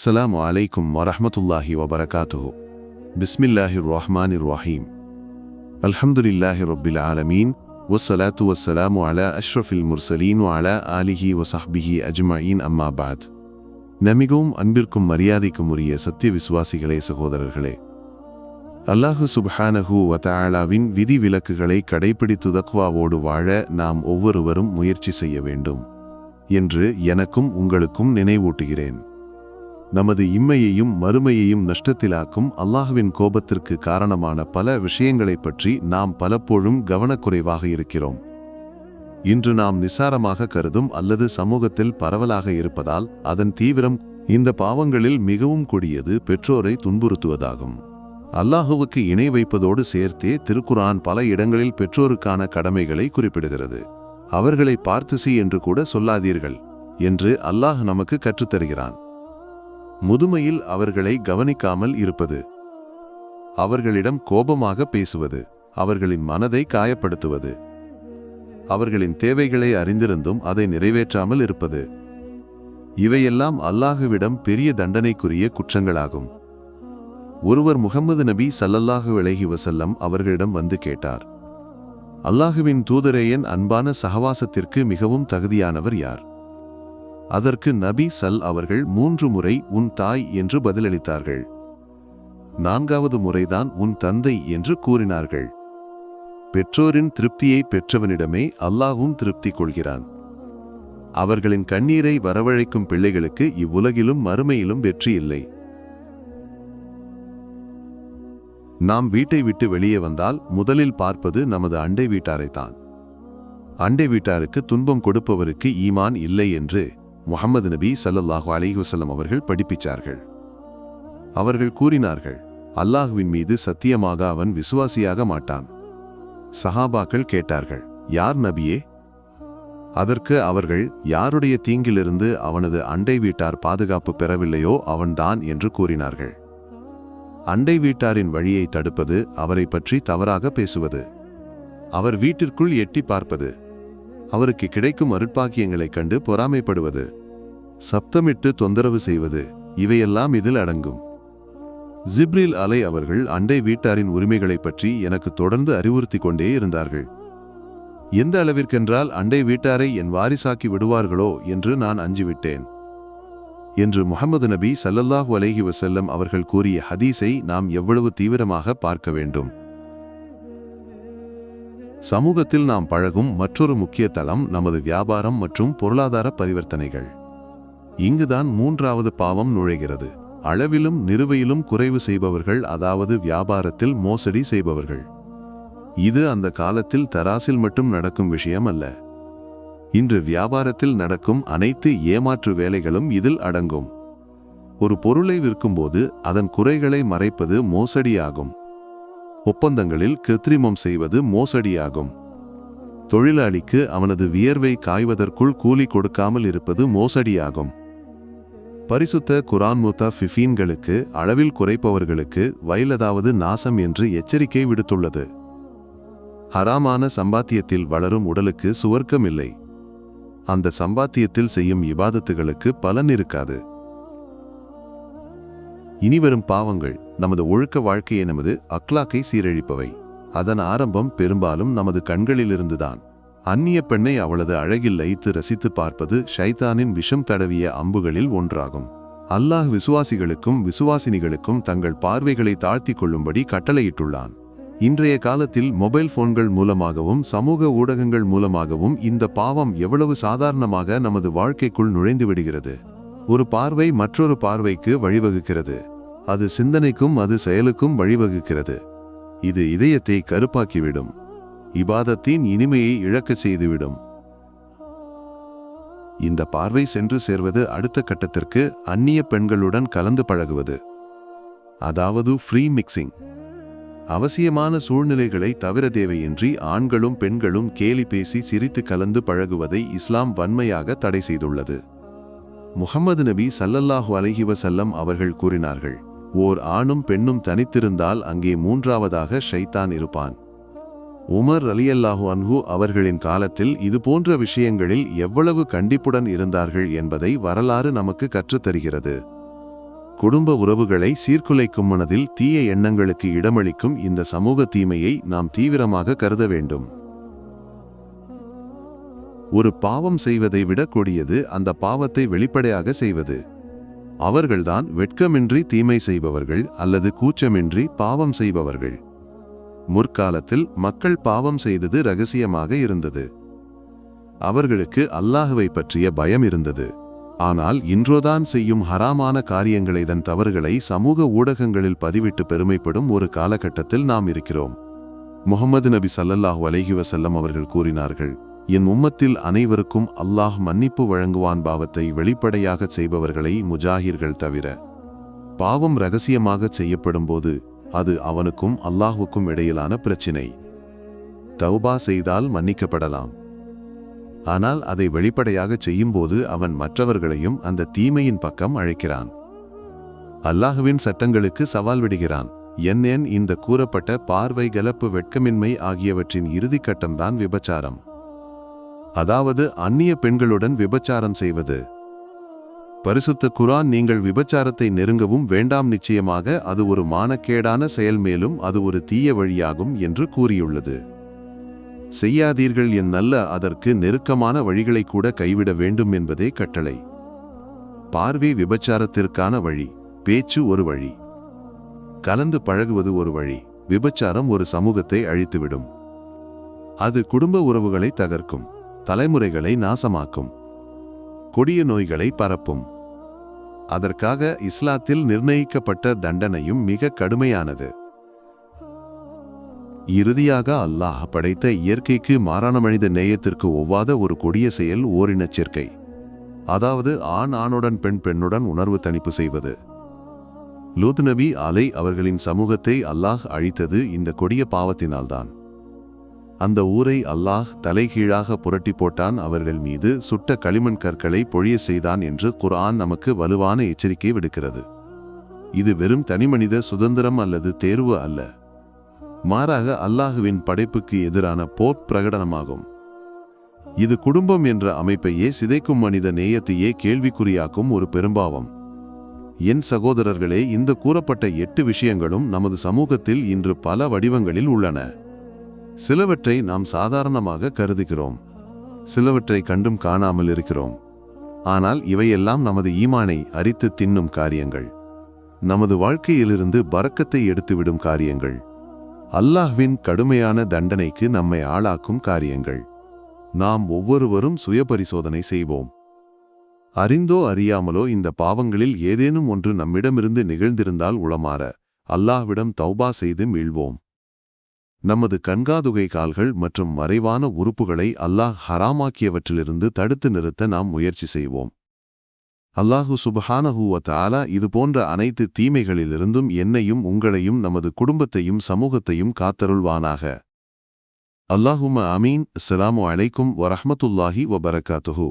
அஸ்ஸலாம் அலைக்கும் வரஹமத்துல்லாஹி வபரகாத்து பிஸ்மில்லாஹி ரஹ்மான் ரஹீம் அல்ஹம்துலில்லாஹி ரொபில் ஆலமீன் வசலாத்து வசலாமு அலா அஷ்ரஃபில் முர்சலீன் அலா ஆலிஹி வசஹ்பிஹி அஜ்மயின் அம்மாபாத் நமிகவும் அன்பிற்கும் மரியாதைக்கும் உரிய சத்திய விசுவாசிகளே சகோதரர்களே அல்லாஹு சுபஹானஹு வத்தாலாவின் விதி விலக்குகளை கடைபிடித்து தக்வாவோடு வாழ நாம் ஒவ்வொருவரும் முயற்சி செய்ய வேண்டும் என்று எனக்கும் உங்களுக்கும் நினைவூட்டுகிறேன் நமது இம்மையையும் மறுமையையும் நஷ்டத்திலாக்கும் அல்லாஹுவின் கோபத்திற்கு காரணமான பல விஷயங்களைப் பற்றி நாம் பலப்போழும் கவனக்குறைவாக இருக்கிறோம். இன்று நாம் நிசாரமாக கருதும் அல்லது சமூகத்தில் பரவலாக இருப்பதால் அதன் தீவிரம் இந்த பாவங்களில் மிகவும் கொடியது பெற்றோரை துன்புறுத்துவதாகும். அல்லாஹுவுக்கு இணை வைப்பதோடு சேர்த்தே திருக்குரான் பல இடங்களில் பெற்றோருக்கான கடமைகளை குறிப்பிடுகிறது. அவர்களை பார்த்து செய் என்று கூட சொல்லாதீர்கள் என்று அல்லாஹ் நமக்கு கற்றுத்தருகிறான். முதுமையில் அவர்களை கவனிக்காமல் இருப்பது. அவர்களிடம் கோபமாக பேசுவது அவர்களின் மனதை காயப்படுத்துவது. அவர்களின் தேவைகளை அறிந்திருந்தும் அதை நிறைவேற்றாமல் இருப்பது. இவையெல்லாம் அல்லாஹுவிடம் பெரிய தண்டனைக்குரிய குற்றங்களாகும். ஒருவர் முகமது நபி சல்லல்லாஹு அலைஹி வசல்லம் அவர்களிடம் வந்து கேட்டார். அல்லாஹுவின் தூதரேயன் அன்பான சகவாசத்திற்கு மிகவும் தகுதியானவர் யார்? அதற்கு நபி சல் அவர்கள் மூன்று முறை உன் தாய் என்று பதிலளித்தார்கள். நான்காவது முறைதான் உன் தந்தை என்று கூறினார்கள். பெற்றோரின் திருப்தியை பெற்றவனிடமே அல்லாஹும் திருப்தி கொள்கிறான். அவர்களின் கண்ணீரை வரவழைக்கும் பிள்ளைகளுக்கு இவ்வுலகிலும் மறுமையிலும் வெற்றி இல்லை. நாம் வீட்டை விட்டு வெளியே வந்தால் முதலில் பார்ப்பது நமது அண்டை வீட்டாரைத்தான். அண்டை வீட்டாருக்கு துன்பம் கொடுப்பவருக்கு ஈமான் இல்லை என்று முகமது நபி சல்லல்லாஹு அலைஹி அவர்கள் படிப்பிச்சார்கள். அவர்கள் கூறினார்கள் அல்லாஹுவின் மீது சத்தியமாக அவன் விசுவாசியாக மாட்டான். சஹாபாக்கள் கேட்டார்கள் யார் நபியே? அதற்கு அவர்கள் யாருடைய தீங்கிலிருந்து அவனது அண்டை வீட்டார் பாதுகாப்பு பெறவில்லையோ அவன்தான் என்று கூறினார்கள். அண்டை வீட்டாரின் வழியை தடுப்பது அவரை பற்றி தவறாக பேசுவது. அவர் வீட்டிற்குள் எட்டி பார்ப்பது. அவருக்கு கிடைக்கும் அருட்பாக்கியங்களைக் கண்டு பொறாமைப்படுவது. சப்தமிட்டு தொந்தரவு செய்வது இவையெல்லாம் இதில் அடங்கும். ஜிப்ரில் அலை அவர்கள் அண்டை வீட்டாரின் உரிமைகளைப் பற்றி எனக்கு தொடர்ந்து அறிவுறுத்தி கொண்டே இருந்தார்கள். எந்த அளவிற்கென்றால் அண்டை வீட்டாரை என் வாரிசாக்கி விடுவார்களோ என்று நான் அஞ்சிவிட்டேன். என்று முகமது நபி சல்லல்லாஹு அலைஹி வசல்லம் அவர்கள் கூறிய ஹதீஸை நாம் எவ்வளவு தீவிரமாக பார்க்க வேண்டும். சமூகத்தில் நாம் பழகும் மற்றொரு முக்கிய தளம் நமது வியாபாரம் மற்றும் பொருளாதார பரிவர்த்தனைகள். இங்குதான் மூன்றாவது பாவம் நுழைகிறது. அளவிலும் நிறுவையிலும் குறைவு செய்பவர்கள் அதாவது வியாபாரத்தில் மோசடி செய்பவர்கள். இது அந்த காலத்தில் தராசில் மட்டும் நடக்கும் விஷயம் அல்ல. இன்று வியாபாரத்தில் நடக்கும் அனைத்து ஏமாற்று வேலைகளும் இதில் அடங்கும். ஒரு பொருளை விற்கும்போது அதன் குறைகளை மறைப்பது மோசடியாகும். ஒப்பந்தங்களில் கிருத்திரிமம் செய்வது மோசடியாகும். தொழிலாளிக்கு அவனது வியர்வை காய்வதற்குள் கூலி கொடுக்காமல் இருப்பது மோசடியாகும். பரிசுத்த குரான் முத்தா ஃபிஃபீன்களுக்கு அளவில் குறைப்பவர்களுக்கு வயலதாவது நாசம் என்று எச்சரிக்கை விடுத்துள்ளது. ஹராமான சம்பாத்தியத்தில் வளரும் உடலுக்கு சுவர்க்கம் இல்லை. அந்த சம்பாத்தியத்தில் செய்யும் இபாதத்துகளுக்கு பலன் இருக்காது. இனிவரும் பாவங்கள் நமது ஒழுக்க வாழ்க்கையை நமது அக்லாக்கை சீரழிப்பவை. அதன் ஆரம்பம் பெரும்பாலும் நமது கண்களிலிருந்துதான். அந்நிய பெண்ணை அவளது அழகில் லயித்து ரசித்து பார்ப்பது ஷைத்தானின் விஷம் தடவிய அம்புகளில் ஒன்றாகும். அல்லாஹ் விசுவாசிகளுக்கும் விசுவாசினிகளுக்கும் தங்கள் பார்வைகளை தாழ்த்தி கொள்ளும்படி கட்டளையிட்டுள்ளான். இன்றைய காலத்தில் மொபைல் போன்கள் மூலமாகவும் சமூக ஊடகங்கள் மூலமாகவும் இந்த பாவம் எவ்வளவு சாதாரணமாக நமது வாழ்க்கைக்குள் நுழைந்து விடுகிறது. ஒரு பார்வை மற்றொரு பார்வைக்கு வழிவகுக்கிறது. அது சிந்தனைக்கும் அது செயலுக்கும் வழிவகுக்கிறது. இது இதயத்தை கருப்பாக்கிவிடும். இபாதத்தின் இனிமையை இழக்கச் செய்துவிடும். இந்த பார்வை சென்று சேர்வது அடுத்த கட்டத்திற்கு அந்நிய பெண்களுடன் கலந்து பழகுவது. அதாவது ஃப்ரீ மிக்சிங் அவசியமான சூழ்நிலைகளை தவிர தேவையின்றி ஆண்களும் பெண்களும் கேலி பேசி சிரித்து கலந்து பழகுவதை இஸ்லாம் வன்மையாக தடை செய்துள்ளது. முகமது நபி சல்லல்லாஹு அலைஹி வசல்லம் அவர்கள் கூறினார்கள். ஓர் ஆணும் பெண்ணும் தனித்திருந்தால் அங்கே மூன்றாவதாக ஷைத்தான் இருப்பான். உமர் அலியல்லாஹு அன்ஹு அவர்களின் காலத்தில் இது போன்ற விஷயங்களில் எவ்வளவு கண்டிப்புடன் இருந்தார்கள் என்பதை வரலாறு நமக்கு கற்றுத்தருகிறது குடும்ப உறவுகளை சீர்குலைக்கும் மனதில் தீய எண்ணங்களுக்கு இடமளிக்கும் இந்த சமூக தீமையை நாம் தீவிரமாக கருத வேண்டும். ஒரு பாவம் செய்வதை விட கொடியது அந்த பாவத்தை வெளிப்படையாக செய்வது. அவர்கள்தான் வெட்கமின்றி தீமை செய்பவர்கள் அல்லது கூச்சமின்றி பாவம் செய்பவர்கள். முற்காலத்தில் மக்கள் பாவம் செய்தது ரகசியமாக இருந்தது. அவர்களுக்கு அல்லாஹுவை பற்றிய பயம் இருந்தது. ஆனால் இன்றோதான் செய்யும் ஹராமான காரியங்களை தன் தவறுகளை சமூக ஊடகங்களில் பதிவிட்டு பெருமைப்படும் ஒரு காலகட்டத்தில் நாம் இருக்கிறோம். முகமது நபி சல்லல்லாஹு அலஹி வசல்லம் அவர்கள் கூறினார்கள் என் உம்மத்தில் அனைவருக்கும் அல்லாஹ் மன்னிப்பு வழங்குவான் பாவத்தை வெளிப்படையாகச் செய்பவர்களை முஜாஹிர்கள் தவிர. பாவம் ரகசியமாகச் செய்யப்படும்போது அது அவனுக்கும் அல்லாஹுக்கும் இடையிலான பிரச்சினை. தௌபா செய்தால் மன்னிக்கப்படலாம். ஆனால் அதை வெளிப்படையாகச் செய்யும்போது அவன் மற்றவர்களையும் அந்த தீமையின் பக்கம் அழைக்கிறான். அல்லாஹுவின் சட்டங்களுக்கு சவால் விடுகிறான். என் இந்த கூறப்பட்ட பார்வை கலப்பு வெட்கமின்மை ஆகியவற்றின் இறுதிக்கட்டம்தான் விபச்சாரம். அதாவது அந்நிய பெண்களுடன் விபச்சாரம் செய்வது. பரிசுத்த குரான் நீங்கள் விபச்சாரத்தை நெருங்கவும் வேண்டாம் நிச்சயமாக அது ஒரு மானக்கேடான செயல் மேலும் அது ஒரு தீய வழியாகும் என்று கூறியுள்ளது. செய்யாதீர்கள் என் நல்ல அதற்கு நெருக்கமான வழிகளை கூட கைவிட வேண்டும் என்பதே கட்டளை. பார்வை விபச்சாரத்திற்கான வழி பேச்சு ஒரு வழி. கலந்து பழகுவது ஒரு வழி விபச்சாரம் ஒரு சமூகத்தை அழித்துவிடும். அது குடும்ப உறவுகளை தகர்க்கும். தலைமுறைகளை நாசமாக்கும். கொடிய நோய்களை பரப்பும். அதற்காக இஸ்லாத்தில் நிர்ணயிக்கப்பட்ட தண்டனையும் மிக கடுமையானது. இறுதியாக அல்லாஹ் படைத்த இயற்கைக்கு மாறான மனித நேயத்திற்கு ஒவ்வாத ஒரு கொடிய செயல் ஓரினச் சேர்க்கை. அதாவது ஆண் ஆணுடன் பெண் பெண்ணுடன் உணர்வு தணிப்பு செய்வது. லூத் நபி அலை அவர்களின் சமூகத்தை அல்லாஹ் அழித்தது இந்த கொடிய பாவத்தினால்தான். அந்த ஊரை அல்லாஹ் தலைகீழாக புரட்டி போட்டான். அவர்கள் மீது சுட்ட களிமண் கற்களை பொழிய செய்தான் என்று குர்ஆன் நமக்கு வலுவான எச்சரிக்கை விடுக்கிறது. இது வெறும் தனிமனித சுதந்திரம் அல்லது தேர்வு அல்ல. மாறாக அல்லாஹுவின் படைப்புக்கு எதிரான போர் பிரகடனமாகும். இது குடும்பம் என்ற அமைப்பையே சிதைக்கும் மனித நேயத்தையே கேள்விக்குறியாக்கும் ஒரு பெரும்பாவம். என் சகோதரர்களே இந்த கூறப்பட்ட எட்டு விஷயங்களும் நமது சமூகத்தில் இன்று பல வடிவங்களில் உள்ளன. சிலவற்றை நாம் சாதாரணமாக கருதுகிறோம். சிலவற்றை கண்டும் காணாமல் இருக்கிறோம். ஆனால் இவையெல்லாம் நமது ஈமானை அரித்து தின்னும் காரியங்கள். நமது வாழ்க்கையிலிருந்து பறக்கத்தை எடுத்துவிடும் காரியங்கள். அல்லாஹ்வின் கடுமையான தண்டனைக்கு நம்மை ஆளாக்கும் காரியங்கள். நாம் ஒவ்வொருவரும் சுயபரிசோதனை செய்வோம். அறிந்தோ அறியாமலோ இந்த பாவங்களில் ஏதேனும் ஒன்று நம்மிடமிருந்து நிகழ்ந்திருந்தால் உளமாற அல்லாஹ்விடம் தௌபா செய்து மீள்வோம். நமது கண்காதுகை கால்கள் மற்றும் மறைவான உறுப்புகளை அல்லாஹ் ஹராமாக்கியவற்றிலிருந்து தடுத்து நிறுத்த நாம் முயற்சி செய்வோம். அல்லாஹு சுபஹானஹூவத்தாலா தாலா இது போன்ற அனைத்து தீமைகளிலிருந்தும் என்னையும் உங்களையும் நமது குடும்பத்தையும் சமூகத்தையும் காத்தருள்வானாக. அல்லாஹும அமீன் அஸ்ஸலாமு அலைக்கும் வரஹமத்துல்லாஹி வபரகாத்துஹூ